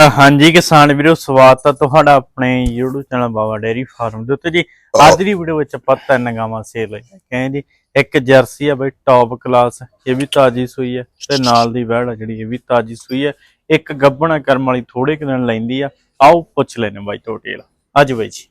ਹਾਂਜੀ ਕਿਸਾਨ ਵੀਰੋ ਸਵਾਗਤ ਹੈ ਤੁਹਾਡਾ ਆਪਣੇ YouTube channel Baba dairy farm ਦੇ ਉੱਤੇ ਜੀ। ਅੱਜ ਦੀ ਵੀਡੀਓ ਵਿੱਚ ਆਪਾਂ ਤਿੰਨ ਗਾਵਾਂ ਸੇਲ ਹੈ ਕਹਿੰਦੇ ਜੀ। ਇੱਕ ਜਰਸੀ ਆ ਬਈ ਟੌਪ ਕਲਾਸ ਇਹ ਵੀ ਤਾਜੀ ਸੂਈ ਹੈ ਤੇ ਨਾਲ ਦੀ ਵੈੜ ਆ ਜਿਹੜੀ ਇਹ ਵੀ ਤਾਜੀ ਸੂਈ ਹੈ ਇੱਕ ਗੱਬਣਾ ਕਰਮ ਵਾਲੀ ਥੋੜੇ ਕੁ ਦਿਨ ਲੈਂਦੀ ਆ। ਆਓ ਪੁੱਛ ਲੈਨੇ ਬਾਈ ਟੋਟੇਲ ਅੱਜ ਬਾਈ ਜੀ।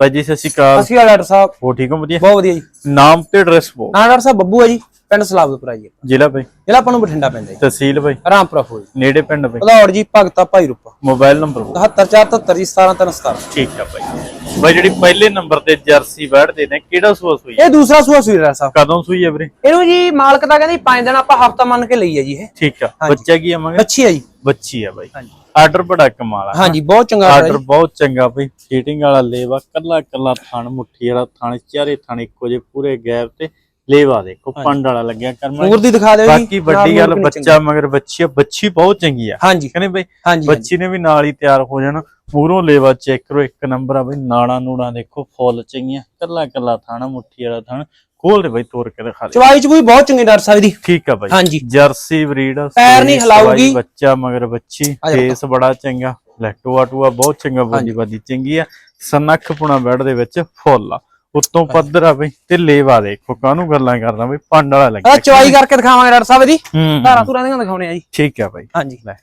ਬਾਈ ਜੀ ਸਤਿ ਸ਼੍ਰੀ ਅਕਾਲ। ਅਸੀਂ ਡਾਕਟਰ ਸਾਹਿਬ। ਹੋ ਠੀਕ ਹੋ? ਵਧੀਆ? ਬਹੁਤ ਵਧੀਆ ਜੀ। ਨਾਮ ਤੇ ਐਡਰੈਸ ਬੋ ਹਾਂ ਡਾਕਟਰ ਸਾਹਿਬ ਬੱਬੂ ਹੈ ਜੀ। ਪਿੰਡ ਸਲਾਬਤਪੁਰਾ ਜੀ ਜ਼ਿਲ੍ਹਾ ਬਾਈ। ਜ਼ਿਲ੍ਹਾ ਆਪਾਂ ਨੂੰ ਬਠਿੰਡਾ ਪੈਂਦਾ ਜੀ। ਤਹਿਸੀਲ ਬਾਈ। ਰਾਮਪੁਰਾ ਫੂਲ ਨੇੜੇ ਪਿੰਡ ਬਾਈ। ਭਦੌੜ ਜੀ ਭਗਤਾ ਭਾਈ ਰੂਪਾ। ਮੋਬਾਈਲ ਨੰਬਰ ਬੋ 7477 ਜੀ 17317 ਠੀਕ ਆ ਬਾਈ। ਬਾਈ ਜਿਹੜੀ ਪਹਿਲੇ ਨੰਬਰ ਤੇ ਜਰਸੀ ਵੈੜ ਦੇ ਨੇ ਕਿਹੜਾ ਸੂਆ ਸੂਈ ਇਹ ਦੂਸਰਾ ਸੂਆ ਸੂਈ ਡਾਕਟਰ ਸਾਹਿਬ। ਕਦੋਂ ਸੂਈ ਹੈ ਵੀਰੇ? ਇਹਨੂੰ ਜੀ ਮਾਲਕ ਤਾਂ ਕਹਿੰਦੀ 5 ਦਿਨ ਆਪਾਂ ਹਫਤਾ ਮੰਨ ਕੇ ਲਈ ਹੈ ਜੀ ਇਹ। ਠੀਕ ਆ। ਬੱਚਾ ਕੀ ਆ ਮਗਰ ਬੱਚੀ ਹੈ ਜੀ। ਬੱਚੀ ਆ ਬਾਈ। ਹਾਂਜੀ। ਆਰਡਰ ਬੜਾ ਕਮਾਲ ਆ। ਹਾਂਜੀ ਬਹੁਤ ਚੰਗਾ ਆਰਡਰ ਬਹੁਤ ਚੰਗਾ ਬਈ। ਫੀਟਿੰਗ ਵਾਲਾ ਲੇਵਾ ਕੱਲਾ ਕੱਲਾ ਥਣ ਮੁੱਠੀ ਵਾਲਾ ਥਣ ਚਾਰੇ ਥਣ ਇੱਕੋ ਜੇ ਪੂਰੇ ਗੈਪ ਤੇ ਲੇਵਾ ਦੇਖੋ ਪੰਡ ਵਾਲਾ ਲੱਗਿਆ ਕਰਮਾ ਨੂਰ ਦੀ ਦਿਖਾ ਦਿਓ ਜੀ ਬਾਕੀ ਵੱਡੀ ਗੱਲ ਬੱਚਾ ਮਗਰ ਬੱਚੀ ਬੱਚੀ ਬਹੁਤ ਚੰਗੀ ਆ। ਹਾਂਜੀ। ਕਹਿੰਦੇ ਬਈ ਬੱਚੀ ਨੇ ਵੀ ਨਾਲ ਹੀ ਤਿਆਰ ਹੋ ਜਾਣਾ। ਪੂਰੋਂ ਲੇਵਾ ਚੈੱਕ ਕਰੋ ਇੱਕ ਨੰਬਰ ਆ ਬਈ ਨਾੜਾ ਨੂੜਾ ਦੇਖੋ ਫੁੱਲ ਚੰਗੀਆਂ ਕੱਲਾ ਕੱਲਾ ਥਣ ਮੁੱਠੀ ਵਾਲਾ ਥਣ ਖੋਲ ਦੇ ਬਈ ਤੋੜ ਕੇ ਦਿਖਾ ਦੇ। ਚਵਾਈ ਚ ਵੀ ਬਹੁਤ ਚੰਗੀ ਡਾਕਟਰ ਸਾਹਿਬ ਦੀ। ਠੀਕ ਆ ਬਾਈ। ਹਾਂਜੀ। ਜਰਸੀ ਬਰੀਡ ਪੈਰ ਨਹੀਂ। ਸਵਾਈ, ਬੱਚਾ ਮਗਰ ਬੱਚੀ ਫੇਸ ਬੜਾ ਚੰਗਾ ਲੈਟੂਆ ਟੂਆ ਬਹੁਤ ਚੰਗਾ ਬੋਲੀ ਬਾਦੀ ਚੰਗੀ ਆ। ਸਨੱਖ ਪੁਣਾ ਬੈਡ ਦੇ ਵਿੱਚ ਫੁੱਲ ਆ। ਉੱਤੋਂ ਪੱਧਰ ਆ ਬਈ ਤੇ ਲੇਵਾ ਦੇਖੋ ਕਾਹਨੂੰ ਗੱਲਾਂ ਕਰਦਾ ਬਈ ਪੰਡ ਵਾਲਾ ਆ ਲੱਗਿਆ ਚਵਾਈ ਕਰਕੇ ਦਿਖਾਵਾਂਗੇ ਡਾਕਟਰ ਸਾਹਿਬ ਹੂੰ ਧਾਰਾਂ ਧੁਰਾਂ ਦੀਆਂ ਦਿਖਾਉਣੇ ਆ ਜੀ। ਠੀਕ ਆ ਬਾਈ। ਹਾਂਜੀ। ਲੈ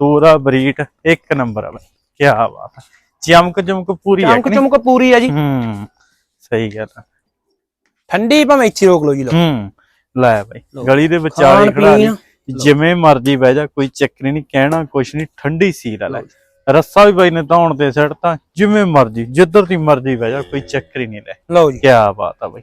ਪੂਰਾ ਬਰੀਡ ਇੱਕ ਨੰਬਰ ਆ ਬਾਈ। ਕੀ ਬਾਤ ਆ। ਚਮਕ ਚਮਕ ਪੂਰੀ ਆ ਚਮਕ ਚਮਕ ਪੂਰੀ ਆ ਜੀ। ਹੂੰ ਸਹੀ ਗੱਲ ਆ। ਠੰਡੀ ਭਾਵੇਂ ਇੱਥੇ ਰੋਕ ਲਓ ਜੀ ਲਓ। ਹੂੰ ਲੈ ਬਾਈ। ਗਲੀ ਦੇ ਵਿਚਾਲੇ ਖੜਾ ਜਿਵੇਂ ਮਰਜ਼ੀ ਬਹਿ ਜਾ ਕੋਈ ਚੱਕਰ ਨਹੀਂ ਕਹਿਣਾ ਕੁਛ ਨਹੀਂ ਠੰਡੀ ਸੀਲ ਆ ਲੈ। ਰੱਸਾ ਵੀ ਬਾਈ ਨੇ ਧੌਣ ਤੇ ਸੱਟਤਾ ਜਿਵੇਂ ਮਰਜ਼ੀ ਜਿੱਧਰ ਦੀ ਮਰਜ਼ੀ ਬਹਿ ਜਾ ਕੋਈ ਚੱਕਰ ਹੀ ਨਹੀਂ ਲੈ ਲਓ ਜੀ। ਕੀ ਬਾਤ ਆ ਬਾਈ।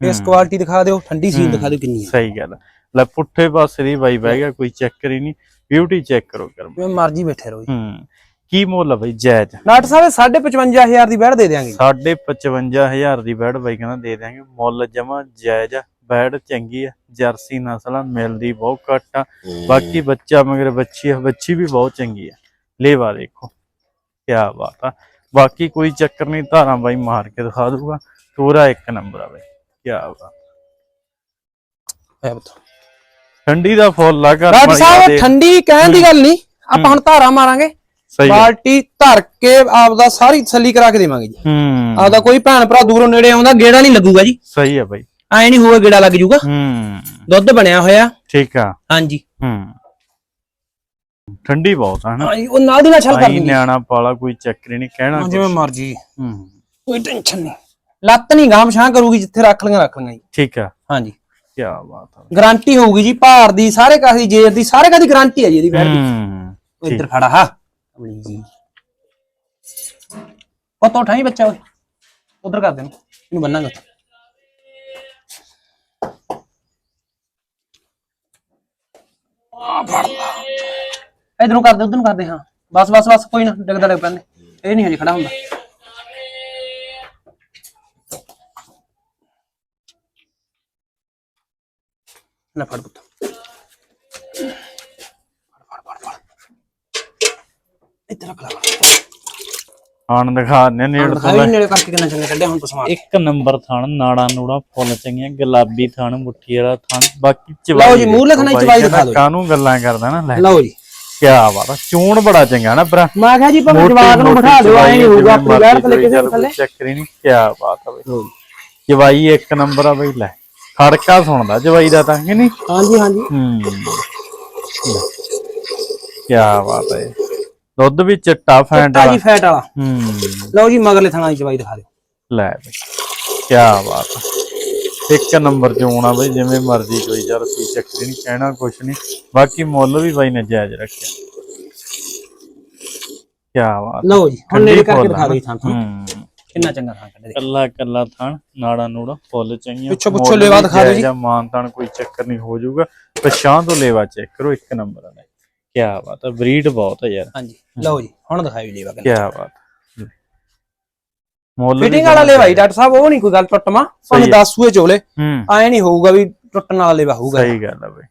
ਇਸ ਕੁਆਲਿਟੀ ਦਿਖਾ ਦਿਓ ਠੰਡੀ ਸੀਲ ਦਿਖਾ ਦਿਓ ਕਿੰਨੀ ਸਹੀ ਗੱਲ ਆ। ਲੈ ਪੁੱਠੇ ਪਾਸੇ ਦੀ ਬਾਈ ਬਹਿ ਗਿਆ ਕੋਈ ਚੱਕਰ ਹੀ ਨਹੀਂ। ਬਿਊਟੀ ਚੈੱਕ ਕਰੋ ਕਰਮ। ਜਿਵੇਂ ਮਰਜ਼ੀ ਬੈਠੇ ਰਹੋ ਜੀ। ਹੂੰ। ਕੀ ਮੁੱਲ ਆ ਬਾਈ ਜਾਇਜ਼? ਡਾਕਟਰ ਸਾਹਿਬ 55000 ਦੀ ਬੈੜ ਦੇ ਦਿਆਂਗੇ। ਸਾਢੇ 55000 ਦੀ ਬੈਡ ਬਾਈ ਕਹਿੰਦਾ ਦੇ ਦਿਆਂਗੇ। ਮੁੱਲ ਜਮਾ ਜਾਇਜ਼ ਆ ਬੈਡ ਚੰਗੀ ਆ ਜਰਸੀ ਨਸਲ ਆ ਮਿਲਦੀ ਬਹੁਤ ਘੱਟ ਆ। ਬਾਕੀ ਬੱਚਾ ਮਗਰ ਬੱਚੀ ਆ ਬੱਚੀ ਵੀ ਬਹੁਤ ਚੰਗੀ ਆ। ਲੇਵਾ ਦੇਖੋ। ਕੀ ਬਾਤ ਆ। ਬਾਕੀ ਕੋਈ ਚੱਕਰ ਨਹੀਂ ਧਾਰਾਂ ਬਾਈ ਮਾਰ ਕੇ ਦਿਖਾ ਦੂਗਾ ਪੂਰਾ ਇੱਕ ਨੰਬਰ ਆ ਬਾਈ। ਕੀ ਬਾਤ ਹੈ ਬਤਾ ਠੰਡੀ ਦਾ ਫੁੱਲ ਲਾ ਕਰ ਡਾਕਟਰ ਸਾਹਿਬ ਠੰਡੀ ਕਹਿਣ ਦੀ ਗੱਲ ਨਹੀਂ ਆਪਾਂ ਹੁਣ ਧਾਰਾ ਮਾਰਾਂਗੇ। ਸਹੀ ਆ। ਬਾਲਟੀ ਧਰ ਕੇ ਆਪਦਾ ਸਾਰੀ ਤਸੱਲੀ ਕਰਾ ਕੇ ਦੇਵਾਂਗੇ ਜੀ। ਹੂੰ। ਆਪਦਾ ਕੋਈ ਭੈਣ ਭਰਾ ਦੂਰੋਂ ਨੇੜੇ ਆਉਂਦਾ ਗੇੜਾ ਨਹੀਂ ਲੱਗੂਗਾ ਜੀ। ਸਹੀ ਆ ਬਾਈ। ਐ ਨਹੀਂ ਹੋਊਗਾ ਗੇੜਾ ਲੱਗ ਜੂਗਾ। ਹੂੰ। ਦੁੱਧ ਬਣਿਆ ਹੋਇਆ। ਠੀਕ ਆ। ਹਾਂਜੀ। ਹੂੰ। ਠੰਡੀ ਬਹੁਤ ਆ ਹਨਾ? ਹਾਂਜੀ ਉਹ ਨਾਲ ਦੀ ਨਾਲ ਛਲ ਕਰ ਆਈ ਦਿੰਦੀ ਨਿਆਣਾ ਪਾਲਾ ਕੋਈ ਚੱਕਰ ਹੀ ਨਹੀਂ ਕਹਿਣਾ ਜਿਵੇਂ ਕੁਛ। ਮਰਜ਼ੀ। ਹੂੰ। ਕੋਈ ਟੈਨਸ਼ਨ ਨਹੀਂ। ਲੱਤ ਨਹੀਂ ਗਾਮ ਛਾਂ ਕਰੂਗੀ ਜਿੱਥੇ ਰੱਖ ਲਈਆਂ ਰੱਖ ਲਈਆਂ ਜੀ। ਠੀਕ ਆ। ਹਾਂਜੀ ਕੀ ਬਾਤ ਆ। ਗਾਰੰਟੀ ਹੋਊਗੀ ਜੀ ਭਾਰ ਦੀ ਸਾਰੇ ਕਾਹ ਦੀ ਜੇਰ ਦੀ ਸਾਰੇ ਕਾਹ ਦੀ ਗਾਰੰਟੀ ਹੈ ਜੀ ਇਹਦੀ ਬੈਠ ਦੀ। ਹੂੰ ਉਹ ਇੱਧਰ ਖੜਾ ਹਾ। ਅਮਲੀ ਜੀ। ਉਹ ਤੋਂ ਉਠਾਈ ਬੱਚਾ ਓਏ ਉਧਰ ਕਰ ਦੇ ਨੂੰ ਇਹਨੂੰ ਬੰਨਾਂਗਾ ਆ ਫੜ ਲਾ। ਇਧਰੋਂ ਕਰ ਦੇ ਉਧਰ ਨੂੰ ਕਰ ਦੇ ਹਾਂ। ਬਸ ਬਸ ਬਸ ਕੋਈ ਨਾ ਡਿੱਗਦਾ ਡਿੱਗ ਪੈਂਦੇ। ਇਹ ਨਹੀਂ ਹਜੇ ਖੜਾ ਹੁੰਦਾ। ਲੈ ਫੜ ਪੁੱਤ। ਇੱਧਰ ਰੱਖ ਲਾ। ਹੁਣ ਦਿਖਾ ਨੇ ਨੇੜ ਤੋਂ ਦਿਖਾਈ ਨੇੜੇ ਕਰਕੇ ਕਿੰਨਾ ਚੰਗਾ ਕੱਢਿਆ ਹੁਣ ਪਸਮਾ ਇੱਕ ਨੰਬਰ ਥਣ ਨਾੜਾ ਨੂੜਾ ਫੁੱਲ ਚੰਗੀਆਂ ਗੁਲਾਬੀ ਥਣ ਮੁੱਠੀ ਵਾਲਾ ਥਣ ਬਾਕੀ ਲਓ ਜੀ, ਮੂਹਰਲੇ ਥਾਣੇ ਦੇਖੋ ਚਵਾਈ ਦਿਖਾ ਦਿਓ। ਕਾਹਨੂੰ ਗੱਲਾਂ ਕਰਦਾ ਨਾ ਲੈ। ਲਓ ਜੀ। ਕੀ ਬਾਤ ਆ ਚੂਣ ਬੜਾ ਚੰਗਾ ਨਾ ਭਰਾ। ਮੈਂ ਕਿਹਾ ਜੀ ਭਾਵੇਂ ਜਵਾਕ ਨੂੰ ਬਿਠਾ ਦਿਓ ਐ ਨਹੀਂ ਹੋਊਗਾ ਆਪਣੀ ਬੈਠ ਥੱਲੇ ਕਿਸੇ ਨੂੰ ਥੱਲੇ। ਚੱਕਰ ਹੀ ਨਹੀਂ ਕੀ ਬਾਤ ਆ ਬਈ। ਜਵਾਈ ਇੱਕ ਨੰਬਰ ਆ ਬਈ ਲੈ ਖੜਕਾ ਸੁਣਦਾ ਜਵਾਈ ਦਾ ਤਾਂ ਕਿ ਨਹੀਂ? ਹਾਂਜੀ ਹਾਂਜੀ। ਹੂੰ। ਕੀ ਬਾਤ ਹੈ ਦੁੱਧ ਵੀ ਚਿੱਟਾ ਫੈਂਟ ਵਾਲਾ। ਫੈਟ ਵਾਲਾ। ਹੂੰ। ਲਓ ਜੀ ਮਗਰਲੇ ਥਾਣਾ ਦੀ ਚਵਾਈ ਦਿਖਾ ਦਿਓ। ਲੈ ਬਈ ਕੀ ਬਾਤ ਆ। ਇੱਕ ਨੰਬਰ ਚ ਆਉਣਾ ਬਈ ਜਿਵੇਂ ਮਰਜ਼ੀ ਕੋਈ ਯਾਰ ਕੋਈ ਚੱਕਰ ਨਹੀਂ ਕਹਿਣਾ ਕੁਛ ਨਹੀਂ ਬਾਕੀ ਮੁੱਲ ਵੀ ਬਾਈ ਨੇ ਜਾਇਜ਼ ਰੱਖਿਆ। ਕੀ ਬਾਤ ਲਓ ਜੀ ਹੁਣ ਨੇੜੇ ਕਰਕੇ ਦਿਖਾ ਦਿਓ। ਜੀ ਥਾਂ ਤੁਹਾਨੂੰ ਹੂੰ। ਕਿੰਨਾ ਚੰਗਾ ਥਾਂ ਕੱਢ ਦੇ ਕੱਲਾ ਕੱਲਾ ਥਣ ਨਾੜਾ ਨੂੜਾ ਫੁੱਲ ਚੰਗੀਆਂ। ਪਿੱਛੋਂ- ਪਿੱਛੋਂ ਲੇਵਾ ਦਿਖਾ ਦਿਓ ਜੀ। ਜਾਇਜ਼ ਆ, ਮਾਨ ਤਾਨ ਕੋਈ ਚੱਕਰ ਨਹੀਂ ਹੋ ਜਾਊਗਾ। ਪਛਾਣ ਤੋਂ ਲੇਵਾ ਚੈੱਕ ਕਰੋ ਇੱਕ ਨੰਬਰ ਆ ਕੀ ਬਾਤ ਆ ਬਰੀਡ ਬਹੁਤ ਹੈ ਯਾਰ। ਹਾਂਜੀ। ਲਓ ਜੀ ਹੁਣ ਦਿਖਾਇਓ ਲੇਵਾ ਕੀ ਬਾਤ ਮੁੱਲ ਫਿਟਿੰਗ ਵਾਲਾ ਲੇਵਾ ਜੀ ਡਾਕਟਰ ਸਾਹਿਬ ਉਹ ਨਹੀਂ ਕੋਈ ਗੱਲ ਟੁੱਟਮਾ। ਭਾਵੇਂ ਸਹੀ ਹੈ। 10 ਸੂਏ ਚੋਲੇ। ਹੂੰ। ਐ ਨਹੀਂ ਹੋਊਗਾ ਵੀ ਟੁੱਟਣ ਵਾਲਾ ਲੇਵਾ ਹੋਊਗਾ ਸਹੀ ਗੱਲ ਆ ਬਈ।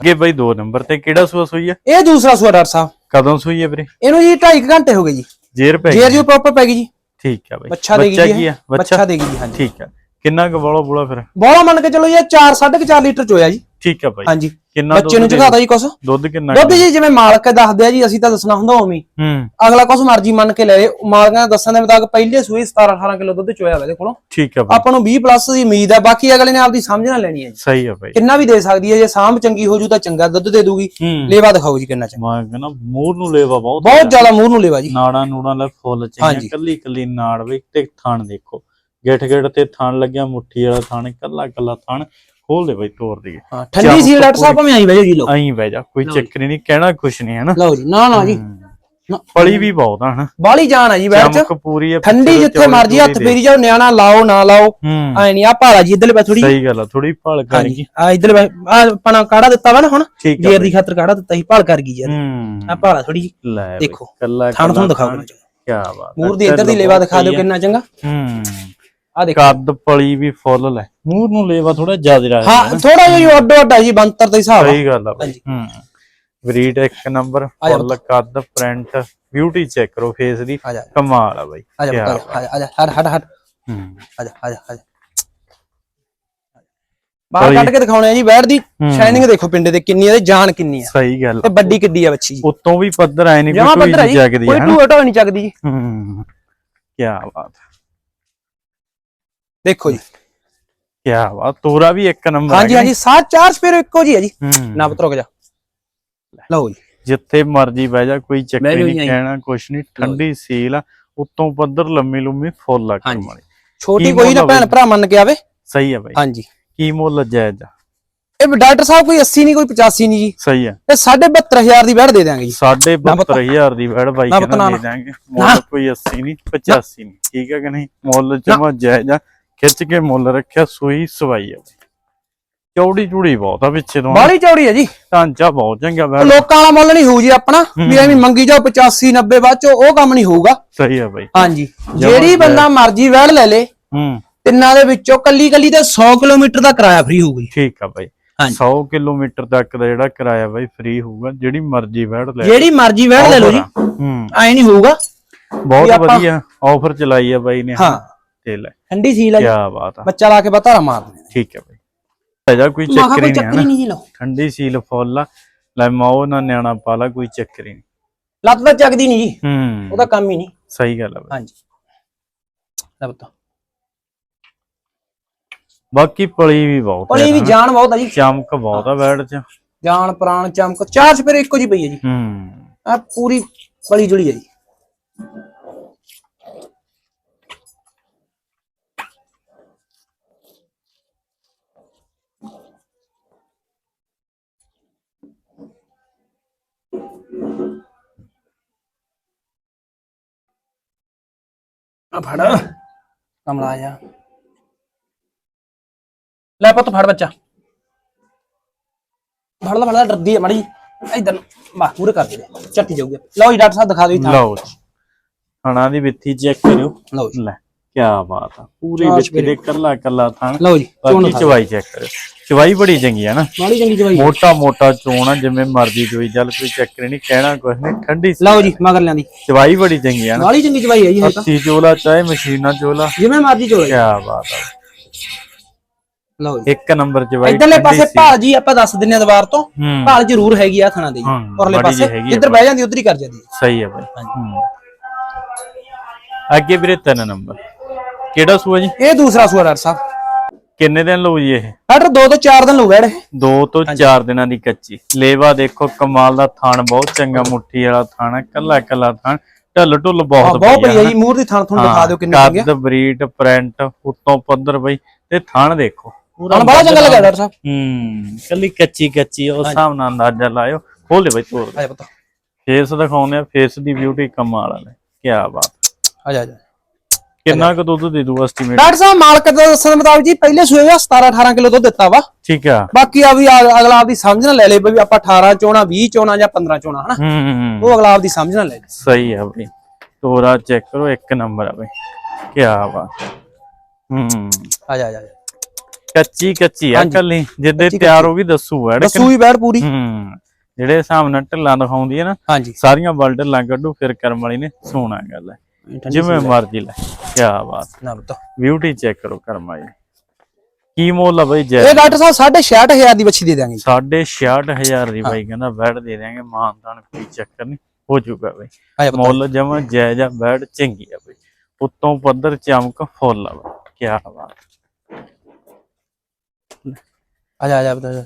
ਅੱਗੇ ਬਈ 2 ਨੰਬਰ ਤੇ ਕਿਹੜਾ ਸੂਆ ਸੂਈ ਆ? ਇਹ ਦੂਸਰਾ ਸੂਆ ਡਾਕਟਰ ਸਾਹਿਬ। ਕਦੋਂ ਸੂਈ ਆ ਵੀਰੇ? ਇਹਨੂੰ ਜੀ 2.5 ਘੰਟੇ ਹੋ ਗਏ ਜੀ। ਜੇਰ ਪੈ ਜੇਰ ਗਈ ਜੀ ਪ੍ਰੋਪਰ ਪੈ ਗਈ ਜੀ। ਠੀਕ ਆ ਬਈ। ਬੱਚਾ ਦੇਗੀ ਕੀ ਜੀ ਬੱਚਾ? ਦੇਗੀ ਜੀ ਹਾਂਜੀ। ਠੀਕ ਆ। ਕਿੰਨਾ ਕੁ ਬੋਲਾ ਬੋਲਾ ਫਿਰ? ਬੋਲਾ ਮੰਨ ਕੇ ਚਲੋ ਜੀ 4 4.5 ਲੀਟਰ ਚੋਇਆ ਜੀ। ਠੀਕ ਆ ਬਾਈ ਹਾਂਜੀ। ਕਿੰਨਾ ਬੱਚੇ ਨੂੰ ਚਗਾਤਾ ਜੀ ਕੁਛ? ਦੁੱਧ ਕਿੰਨਾ ਦੁੱਧ ਜੀ ਜਿਵੇਂ ਮਾਲਕ ਦੱਸਦੇ ਆ ਜੀ ਅਸੀਂ ਤਾਂ ਦੱਸਣਾ ਹੁੰਦਾ ਉਵੇਂ ਹੀ। ਹੂੰ। ਅਗਲਾ ਕੁਛ ਮਰਜ਼ੀ ਮੰਨ ਕੇ ਲੈ ਮਾਲਕਾਂ ਦੇ ਦੱਸਣ ਦੇ ਮੁਤਾਬਕ ਪਹਿਲੇ ਸੂਈ 17 18 ਕਿਲੋ ਦੁੱਧ ਚੋਇਆ ਇਹਦੇ ਕੋਲੋਂ। ਠੀਕ ਆ ਬਾਈ ਆਪਾਂ ਨੂੰ 20 ਪਲੱਸ ਦੀ ਉਮੀਦ ਹੈ ਬਾਕੀ ਅਗਲੇ ਨੇ ਆਪਦੀ ਸਮਝ ਨਾਲ ਲੈਣੀ ਹੈ ਜੀ। ਸਹੀ ਆ ਬਾਈ ਕਿੰਨਾ ਵੀ ਦੇ ਸਕਦੀ ਹੈ ਜੇ ਸਾਂਭ ਚੰਗੀ ਹੋ ਜੂ ਤਾਂ ਚੰਗਾ ਦੁੱਧ ਦੇ ਦੂਗੀ। ਹੂੰ। ਲੇਵਾ ਦਿਖਾਓ ਜੀ ਕਿੰਨਾ ਚੰਗਾ। ਮੈਂ ਕਹਿੰਦਾ ਮੂੰਹ ਨੂੰ ਲੇਵਾ ਬਹੁਤ ਬਹੁਤ ਜ਼ਿਆਦਾ ਮੂੰਹ ਨੂੰ ਲੇਵਾ ਜੀ। ਨਾੜਾਂ ਨੂੜਾਂ ਲੈ ਫੁੱਲ। ਚਾਹੀਆਂ ਕੱਲੀ ਕੱਲੀ ਨਾੜ ਬਈ ਤੇ ਥਣ ਦੇਖੋ। ਗਿੱਠ ਗਿੱਠ ਤੇ ਥਣ ਲੱਗਿਆ ਮੁੱਠੀ ਵਾਲਾ ਥਣ ਕੱਲਾ ਕੱਲਾ ਥਣ ਖੋਲ ਦੇ ਬਈ ਤੋੜ ਦਈਏ। ਹਾਂ ਠੰਡੀ ਸੀ ਡਾਕਟਰ ਸਾਹਿਬ ਭਾਵੇਂ ਆਈ ਜੀ ਲਓ। ਐਂ ਬਹਿ ਜਾ ਕੋਈ ਚੱਕਰ ਨਹੀਂ ਕਹਿਣਾ ਕੁਛ ਨਹੀਂ ਹੈ ਨਾ ਲਓ ਜੀ ਨਾ ਨਾ ਜੀ। ਪਲੀ ਵੀ ਬਹੁਤ ਆ ਹਨਾ? ਬਾਲੀ ਜਾਨ ਹੈ ਜੀ ਬੈਠ ਚ। ਚਮਕ ਪੂਰੀ ਠੰਡੀ ਜਿੱਥੇ ਮਰਜ਼ੀ ਹੱਥ ਫੇਰੀ ਜਾਓ ਨਿਆਣਾ ਲਾਓ ਨਾ ਲਾਓ। ਐ ਨਹੀਂ ਆ ਭਾਲਾ ਜੀ ਇਧਰਲੇ ਪਾ ਥੋੜੀ ਸਹੀ ਗੱਲ ਆ ਥੋੜੀ ਭਲ ਕਰ ਗਈ। ਆ ਇਧਰਲੇ ਆ ਆਪਣਾ ਕਾੜਾ ਦਿੱਤਾ ਵਾ ਨਾ ਹੁਣ ਆ ਜੇਰ ਦੀ ਖਾਤਰ ਕਾੜਾ ਦਿੱਤਾ ਸੀ ਭਾਲ ਕਰ ਗਈ ਯਾਰ। ਆ ਭਾਲਾ ਥੋੜੀ ਜੀ ਲੈ ਦੇਖੋ। ਕੱਲਾ ਥਣ ਤੁਹਾਨੂੰ ਦਿਖਾਓ ਕੀ ਬਾਤ ਮੂਰ ਦੀ ਇੱਧਰ ਦੀ ਲੇਵਾ ਦਿਖਾ ਦਿਓ ਕਿੰਨਾ ਚੰਗਾ। ਹੂੰ। ਆ ਦੇਖੋ। ਕੱਦ ਪਲੀ ਵੀ ਫੁੱਲ ਲੈ। ਮੂਰ ਨੂੰ ਲੇਵਾ ਥੋੜਾ ਜ਼ਿਆਦਾ ਰੱਖ ਹਾਂ ਥੋੜਾ ਜਿਹਾ ਅੱਡੋ ਅੱਡਾ ਜੀ ਬੰਤਰ ਦੇ ਹਿਸਾਬ ਆ ਸਹੀ ਗੱਲ ਆ ਬਈ। ਹੂੰ। ਬਰੀਡ ਇੱਕ ਨੰਬਰ ਆ ਜਾ ਫੁੱਲ ਕੱਦ ਪ੍ਰਿੰਟ ਬਿਊਟੀ ਚੈੱਕ ਕਰੋ ਫੇਸ ਦੀ। ਆ ਜਾ ਕਮਾਲ ਆ ਬਾਈ। ਆ ਜਾ ਕਿਆ ਆ ਜਾ ਆ ਜਾ ਹਟ ਹਟ ਹਟ। ਹੂੰ। ਆ ਜਾ ਆ ਜਾ ਆ ਜਾ ਬਾਹਰ ਕੱਢ ਕੇ ਦਿਖਾਉਣੇ ਆ ਜੀ ਬੈਠ ਦੀ। ਹੂੰ। ਸ਼ਾਈਨਿੰਗ ਦੇਖੋ ਪਿੰਡੇ ਤੇ ਕਿੰਨੀ ਆ ਤੇ ਜਾਨ ਕਿੰਨੀ ਆ। ਸਹੀ ਗੱਲ ਤੇ ਵੱਡੀ ਕਿੱਡੀ ਆ ਬੱਚੀ ਜੀ। ਉਤੋਂ ਵੀ ਪੱਧਰ ਆਏ ਨਹੀਂ ਜਮਾ ਕੋਈ ਪੱਧਰ ਆ ਕੋਈ ਜੀ। ਜਗਦੀ ਕੋਈ ਹੈ ਟੂ ਹਟੋ ਨਹੀਂ ਚੱਕਦੀ ਜੀ। ਹੂੰ। ਕੀ ਬਾਤ। ਦੇਖੋ ਜੀ। ਕੀ ਬਾਤ ਤੋਰਾ ਵੀ ਇੱਕ ਨੰਬਰ ਹਾਂਜੀ ਹਾਂਜੀ ਸਾਤ ਚਾਰ ਸਪੇਰ ਇੱਕੋ ਜੀ ਆ ਜੀ। ਹੂੰ। ਨਾ ਪੁੱਤ ਰੁਕ ਜਾ। ਲਓ ਜੀ। ਜਿੱਥੇ ਮਰਜ਼ੀ ਬਹਿ ਜਾ ਕੋਈ ਚੱਕਰ ਨਹੀਂ ਕਹਿਣਾ ਕੁਛ ਨਹੀਂ ਠੰਡੀ ਸੀਲ ਆ ਉੱਤੋਂ ਪੱਧਰ ਲੰਮੀ ਲੰਮੀ ਫੁੱਲ ਆ। ਵਾਲੀ ਛੋਟੀ ਕੋਈ ਨਾ ਭੈਣ ਭਰਾ ਮੰਨ ਕੇ ਆਵੇ। ਸਹੀ ਆ ਬਾਈ। ਹਾਂਜੀ। ਕੀ ਮੁੱਲ ਜਾਇਜ਼? ਆ ਇਹ ਵੀ ਡਾਕਟਰ ਸਾਹਿਬ ਕੋਈ 80 ਨਹੀਂ ਕੋਈ 85 ਨਹੀਂ ਜੀ। ਸਹੀ ਆ। ਇਹ 72500 ਦੀ ਬੈਠ ਦੇ ਦਿਆਂਗੇ ਜੀ। ਸਾਢੇ ਨਾ ਪਤਾ। 72000 ਦੀ ਵੜ ਬਾਈ ਕਹਿੰਦਾ ਦੇ। ਦਾਂਗੇ ਮੁੱਲ ਕੋਈ 80 ਨਹੀਂ 85 ਨਹੀਂ। ਠੀਕ ਹੈ ਕਿ ਨਹੀਂ? ਮੁੱਲ ਜਮਾ ਜਾਇਜ਼ ਆ। ਖਿੱਚ ਕੇ ਮੁੱਲ ਰੱਖਿਆ ਸੂਈ ਸਵਾਈ ਆ ਚੌੜੀ ਚੂੜੀ ਬਹੁਤ ਆ ਪਿੱਛੇ ਤੋਂ। ਬਾਹਲੀ ਚੌੜੀ ਹੈ ਜੀ। ਢਾਂਚਾ ਬਹੁਤ ਚੰਗਾ ਬੈ ਲੋਕਾਂ ਵਾਲਾ ਮੁੱਲ ਨਹੀਂ ਹੋਊ ਜੀ ਆਪਣਾ। ਵੀ ਐਵੇਂ ਮੰਗੀ ਜਾਓ 85 90 ਬਾਅਦ ਚ ਉਹ ਕੰਮ ਨਹੀਂ ਹੋਊਗਾ। ਸਹੀ ਆ ਬਾਈ। ਹਾਂਜੀ। ਜਿਹੜੀ ਬੰਦਾ ਮਰਜ਼ੀ ਵੈੜ ਲੈ ਲੇ। ਹੂੰ। ਤਿੰਨਾਂ ਦੇ ਵਿੱਚੋਂ ਕੱਲੀ ਕੱਲੀ ਤੇ 100 ਕਿਲੋਮੀਟਰ ਦਾ ਕਿਰਾਇਆ ਫ੍ਰੀ ਹੋਊਗਾ ਠੀਕ ਆ ਬਾਈ। ਹਾਂਜੀ। 100 ਕਿਲੋਮੀਟਰ ਤੱਕ ਦਾ ਜਿਹੜਾ ਕਿਰਾਇਆ ਬਾਈ ਫ੍ਰੀ ਹੋਊਗਾ ਜਿਹੜੀ ਮਰਜ਼ੀ ਵੜ ਲੈ ਜਿਹੜੀ ਮਰਜ਼ੀ ਵੈੜ ਲੈ ਲਓ ਜੀ। ਹੂੰ। ਐ ਨਹੀਂ ਹੋਊਗਾ। ਬਹੁਤ ਵਧੀਆ। ਆਫਰ ਚਲਾਈ ਆ ਬਾਈ ਨੇ। ਹਾਂ। ਤੇ ਲੈ ਠੰਡੀ ਸੀਲ ਹੈ ਕੀ ਬਾਤ ਆ। ਬੱਚਾ ਲਾ ਕੇ ਬਤਾਰਾ ਮਾਰ ਦਿੰਦੇ ਠੀਕ ਹੈ ਬਾਈ। ਜਾ ਕੋਈ ਚੱਕਰ ਹੀ ਨਹੀਂ ਹੈ ਹੀ ਨਾ। ਜੀ ਠੰਡੀ ਸੀਲ ਫੁੱਲ ਲੈ ਮਾਓ ਨਾ ਨਿਆਣਾ ਪਾਲਾ ਕੋਈ ਚੱਕਰ ਹੀ ਨਹੀਂ। ਲੱਤ ਤਾਂ ਚੱਕਦੀ ਨਹੀਂ ਜੀ। ਹੂੰ। ਉਹਦਾ ਕੰਮ ਹੀ ਨਹੀਂ। ਸਹੀ ਗੱਲ ਬਾਈ। ਹਾਂਜੀ। ਲੈ ਬਤਾ ਬਾਕੀ ਪਲੀ ਵੀ ਬਹੁਤ ਪਲੀ ਵੀ ਹੈ ਜਾਨ ਬਹੁਤ ਆ ਜੀ। ਚਮਕ ਬਹੁਤ ਆ ਬੈੜ ਚ। ਜਾਨ ਪ੍ਰਾਣ ਚਮਕ। ਚਾਰ ਸਪੇਰੇ ਇੱਕੋ ਜੀ ਪਈ ਹੈ ਜੀ। ਹੂੰ। ਆ ਪੂਰੀ ਬਲੀ ਜੁਲੀ ਹੈ ਜੀ। ਆ ਫੜ। ਕਮਲਾ ਆ ਜਾ। ਲੈ ਪੁੱਤ ਫੜ ਬੱਚਾ। ਫੜ ਲੈ ਫੜ ਲੈ ਡਰਦੀ ਹੈ ਮੜੀ। ਇਧਰ ਬਾ ਪੂਰੇ ਕਰ ਦੇ। ਚੱਟੀ ਜਾਊਗੀ। ਲਓ ਜੀ ਡਾਕਟਰ ਸਾਹਿਬ ਦਿਖਾ ਦਿਓ ਜੀ ਥਾਂ ਲਓ ਜੀ। ਹਣਾ ਦੀ ਵਿੱਥੀ ਚੈੱਕ ਕਰਿਓ। ਲਓ ਜੀ। ਲੈ ਕੀ ਬਾਤ ਆ। ਪੂਰੀ ਸਪੇਰੇ। ਦੇ ਕੱਲਾ ਕੱਲਾ ਥਣ। ਲਓ ਜੀ ਚੋਣ ਬਾਕੀ ਦਿਖਾ ਚਵਾਈ ਚੈੱਕ ਕਰਿਓ। ਚਵਾਈ ਬੜੀ ਚੰਗੀ ਆ ਨਾ। ਮਾੜੀ ਚੰਗੀ ਜਵਾਈ ਮੋਟਾ ਮੋਟਾ ਚੋਣ ਆ ਜਿਵੇਂ ਮਰਜ਼ੀ ਦੋਈ ਜਲ ਕੋਈ ਚੱਕਰ ਨਹੀਂ ਕਹਿਣਾ ਕੁਛ ਨਹੀਂ ਠੰਡੀ ਸੀ। ਲਓ ਜੀ ਮਗਰ ਲਿਆਂਦੀ। ਚਵਾਈ ਬੜੀ ਚੰਗੀ ਆ ਨਾ। ਮਾੜੀ ਚੰਗੀ ਜਵਾਈ ਹੈ ਜੀ ਇਹ ਤਾਂ। ਚੋਲਾ ਚਾਹੇ ਮਸ਼ੀਨਾਂ ਚੋਲਾ। ਜਿਵੇਂ ਮਰਜ਼ੀ ਚੋਲੇ। ਕੀ ਬਾਤ ਆ। ਲਓ ਜੀ। ਇੱਕ ਨੰਬਰ ਚਵਾਈ ਇਧਰਲੇ ਠੰਡੀ ਪਾਸੇ ਸੀ। ਭਾਲ ਜੀ ਆਪਾਂ ਦੱਸ ਦਿੰਨੇ ਆ ਦੁਬਾਰ ਤੋਂ ਹੂੰ। ਭਾਲ ਜ਼ਰੂਰ ਹੈਗੀ ਆ ਥਣਾ ਦੇ ਜੀ। ਹਾਂ, ਮਾੜੀ ਪਾਸੇ। ਹੈਗੀ ਆ। ਜਿੱਧਰ ਬਹਿ ਜਾਂਦੀ ਉਧਰ ਹੀ ਕਰ ਜਾਂਦੀ। ਹੈ। ਸਹੀ ਹੈ ਬਾਈ। ਹੂੰ। ਅੱਗੇ ਵੀਰੇ ਤਿੰਨ ਨੰਬਰ। ਕਿਹੜਾ ਸੂਆ ਜੀ? ਇਹ ਦੂਸਰਾ ਸੂਆ ਡਾਕਟਰ ਸਾਹਿਬ। ਕਿੰਨੇ ਦਿਨ ਲਊ ਜੀ ਇਹ? ਡਾਕਟਰ ਦੋ ਤੋਂ ਚਾਰ ਦਿਨ ਲੋ ਬੈੜ ਦੋ ਤੋਂ ਚਾਰ ਦਿਨਾਂ ਦੀ ਕੱਚੀ। ਲੇਵਾ ਦੇਖੋ ਕਮਾਲ ਦਾ ਥਾਣ ਬਹੁਤ ਚੰਗਾ ਮੁੱਠੀ ਵਾਲਾ ਥਾਣ ਕੱਲਾ ਕੱਲਾ ਥਾਣ ਢੱਲ ਢੁੱਲ ਬਹੁਤ ਬਹੁਤ ਪਈ ਹੈ ਜੀ ਮੂਰ ਦੀ ਥਣ ਤੁਹਾਨੂੰ ਦਿਖਾ ਦਿਓ ਕਿੰਨੀ ਚੰਗੀ ਕੱਦ ਬਰੀਟ ਪ੍ਰਿੰਟ ਉੱਤੋਂ ਪੱਧਰ ਬਈ ਤੇ ਥਾਣ ਦੇਖੋ। ਹਣ ਬੜਾ ਚੰਗਾ ਲੱਗਾ ਡਾਕਟਰ ਸਾਹਿਬ। ਹੂੰ ਕੱਲੀ ਕੱਚੀ ਕੱਚੀ ਉਸ ਹਿਸਾਬ ਨਾਲ ਅੰਦਾਜ਼ਾ ਲਾਇਓ। ਖੋਲੇ ਬਈ ਤੋਰ। ਆ ਜਾ ਪਤਾ। ਫੇਸ ਦਿਖਾਉਂਦੇ ਆ ਫੇਸ ਦੀ ਬਿਊਟੀ ਕਮਾਲ ਵਾਲਾ। ਕੀ ਬਾਤ। ਆ ਜਾ ਜਾ। ਕਿੰਨਾ ਕੁ ਦੁੱਧ ਦੇ ਦੂ ਐਸਟੀਮੇਟ ਡਾਕਟਰ ਸਾਹਿਬ ਮਾਲਕ ਦਾ ਦੱਸਣ ਦੇ ਮੁਤਾਬਕ ਜੀ ਪਹਿਲੇ ਸੂਏ ਦਾ 17 18 ਕਿਲੋ ਦੁੱਧ ਦਿੱਤਾ ਵਾ। ਠੀਕ ਆ। ਬਾਕੀ ਆ ਵੀ ਅਗਲਾ ਆਪਦੀ ਸਮਝ ਨਾਲ ਲੈ ਲੇ ਵੀ ਆਪਾਂ 18 ਚੋਣਾ 20 ਚੋਣਾ ਜਾਂ 15 ਚੋਣਾ ਹਨਾ? ਉਹ ਅਗਲਾ ਆਪਦੀ ਸਮਝ ਨਾਲ ਲੈ ਲੇ। ਸਹੀ ਆ ਬਈ। ਤੋਰਾ ਚੈੱਕ ਕਰੋ ਇੱਕ ਨੰਬਰ ਆ ਬਈ। ਕੀ ਬਾਤ ਹੂੰ। ਆ ਜਾ ਜਾ ਕੱਚੀ ਕੱਚੀ ਆ ਕੱਲੀ। ਜਿੱਦੇ ਤਿਆਰ ਹੋ ਗਈ ਦੱਸੂ ਐੜ ਦੱਸੂ ਹੀ ਬੈਠ ਪੂਰੀ। ਹੂੰ। ਜਿਹੜੇ ਹਿਸਾਬ ਨਾਲ ਢਿੱਲਾਂ ਦਿਖਾਉਂਦੀ ਹੈ ਨਾ ਸਾਰੀਆਂ ਬਲ ਢਿੱਲਾਂ ਕੱਢੂ ਫਿਰ ਕਰਮ ਵਾਲੀ ਨੇ ਸੋਹਣਾ ਗੱਲ ਹੈ। ਜਿਵੇਂ ਮਰਜ਼ੀ ਲੈ ਕੀ ਬਾਤ। ਨਾ ਬਤਾ ਬਿਊਟੀ ਚੈੱਕ ਕਰੋ ਕਰਮ ਵਾਲੀ ਕੀ ਮੁੱਲ ਆ ਬਾਈ ਜੈ। ਇਹ ਡਾਕਟਰ ਸਾਹਿਬ 66500 ਦੀ ਬੱਚੀ ਦੇ ਦਾਂਗੇ ਸਾਢੇ 66000 ਦੀ ਬਾਈ ਕਹਿੰਦਾ ਬੈਡ ਦੇ ਦਿਆਂਗੇ ਮਾਨਦਾਨ ਕੋਈ ਚੱਕਰ ਨਹੀਂ ਹੋ ਜਾਊਗਾ ਬਾਈ। ਜਾ ਮੁੱਲ ਜਮਾ ਜਾਇਜ਼ ਆ ਬੈਡ ਚੰਗੀ ਆ ਬਾਈ। ਉੱਤੋਂ ਪੱਧਰ ਚਮਕ ਫੁੱਲ ਆ ਬਾਈ। ਕੀ ਬਾਤ। ਆ ਜਾ ਆ ਜਾ ਜਾ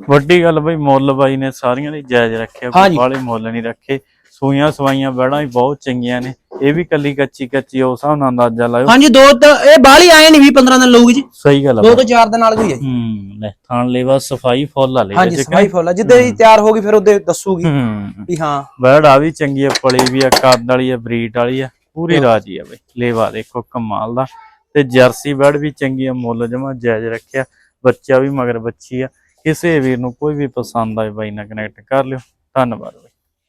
ਵੱਡੀ ਗੱਲ ਬਈ ਮੁੱਲ ਬਾਈ ਨੇ ਸਾਰੀਆਂ ਦੀ ਜਾਇਜ਼ ਰੱਖਿਆ। ਬਾਹਲੇ ਮੁੱਲ ਨਹੀਂ ਰੱਖੇ। ਸੂਈਆਂ ਸਵਾਈਆਂ ਬੈੜਾਂ ਵੀ ਬਹੁਤ ਚੰਗੀਆਂ ਨੇ। ਇਹ ਵੀ ਕੱਲੀ ਕੱਚੀ ਕੱਚੀ ਉਸ ਹਿਸਾਬ ਨਾਲ ਅੰਦਾਜ਼ਾ ਲਾਇਓ। ਹਾਂਜੀ ਦੋ ਤਾਂ ਇਹ ਬਾਹਲੀ ਆਏ ਨਹੀਂ 20 15 ਦਿਨ ਲਊਗੀ ਜੀ। ਸਹੀ ਗੱਲ ਆ ਦੋ। ਤੋਂ ਚਾਰ ਦਿਨ ਨਾਲ ਕੋਈ ਹੈ ਜੀ। ਹੂੰ ਲੈ ਥਾਣ ਲੈਵਾ ਸਫ਼ਾਈ ਫੁੱਲ ਆ ਲੈ ਹਾਂਜੀ ਸਫ਼ਾਈ ਫੁੱਲ ਆ ਜਿੱਦੇ ਹੀ। ਤਿਆਰ ਹੋਗੀ ਫਿਰ ਉਹਦੇ ਦੱਸੂਗੀ ਹੂੰ। ਵੀ ਹਾਂ। ਬੈੜ ਆ ਵੀ ਚੰਗੀ ਆ ਪਲੀ ਵੀ ਆ ਕੱਦ ਵਾਲੀ ਆ ਬਰੀਡ ਵਾਲੀ ਆ ਪੂਰੀ ਰਾਜੀ ਆ ਬਈ। ਲੇਵਾ ਦੇਖੋ ਕਮਾਲ ਦਾ। ਤੇ ਜਰਸੀ ਬੈੜ ਵੀ ਚੰਗੀ ਆ ਮੁੱਲ ਜਮਾ ਜਾਇਜ਼ ਰੱਖਿਆ। ਬੱਚਾ ਵੀ ਮਗਰ ਬੱਚੀ ਆ। ਕਿਸੇ ਵੀਰ ਨੂੰ ਕੋਈ ਵੀ ਪਸੰਦ ਆਏ ਬਾਈ ਨਾਲ ਕਨੈਕਟ ਕਰ ਲਿਓ। ਧੰਨਵਾਦ ਬਾਈ।